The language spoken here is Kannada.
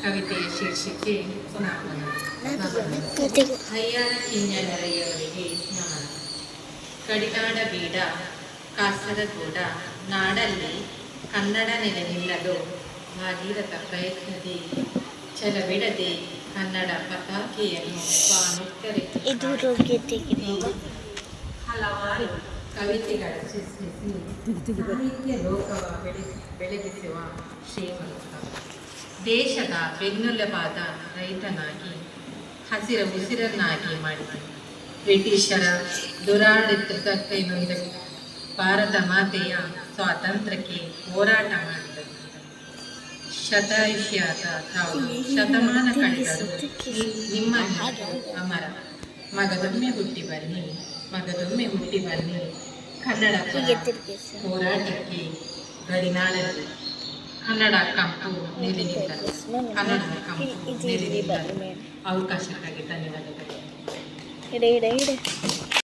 ಕವಿತೆಯ ಶೀರ್ಷಿಕೆ ಸ್ನಾಪನ ಹಯ್ಯಾರ ಕಿಂಜನರಯ್ಯವರಿಗೆ ನಮನ ಕಡಿನಾಡ ಬೀಡ ಕಾಸರಗೋಡ ನಾಡಲ್ಲಿ ಕನ್ನಡ ನೆಲೆ ನಿಲ್ಲಲು ಭಾಗೀರಥ ಪ್ರಯತ್ನದಿ ಛಲಬಿಡದೆ ಕನ್ನಡ ಪತಾಕೆಯನ್ನು ರೋಗ್ಯತೆಗೆ ಹಲವಾರು ಕವಿತೆಗಳ ಸೃಷ್ಟಿಸಿ ಸಾಹಿತ್ಯ ಲೋಕವ ಬೆಳೆಸಿ ಬೆಳಗಿಸುವ ಶ್ರೀಮಂತ. ದೇಶದ ಬೆನ್ನೆಲುಬಾದ ರೈತನಾಗಿ ಹಸಿರ ಉಸಿರನ್ನಾಗಿ ಮಾಡಿ ಬ್ರಿಟಿಷರ ದುರಾಡಳಿತಕ್ಕೆ ನೊಂದ ಭಾರತ ಮಾತೆಯ ಸ್ವಾತಂತ್ರ್ಯಕ್ಕೆ ಹೋರಾಟ ಮಾಡಿದರು ಶತಾಯುಷ್ಯಾತ ತಾವು ಶತಮಾನ ಕಳೆದರು ನಿಮ್ಮ ಅಮರ. ಮಗದೊಮ್ಮೆ ಹುಟ್ಟಿ ಬನ್ನಿ ಮಗದೊಮ್ಮೆ ಹುಟ್ಟಿ ಬನ್ನಿ. ಕನ್ನಡ ಹೋರಾಟಕ್ಕೆ ಗಡಿನಾಡಲ್ಲಿ ಕನ್ನಡ ಕಂಪು ನೆಲೆ ನಿಲ್ಲಲು ಕನ್ನಡದ ಕಂಪು ಇದು ನೆಲೆ ಇಲ್ಲಿ ನಿಲ್ಲಲು ಬನ್ನಿ ಮೇಡಮ್ ಅವಕಾಶಕ್ಕಾಗಿ ಧನ್ಯವಾದಗಳು ಇಡೆ ಇಡೆ ಇಡೆ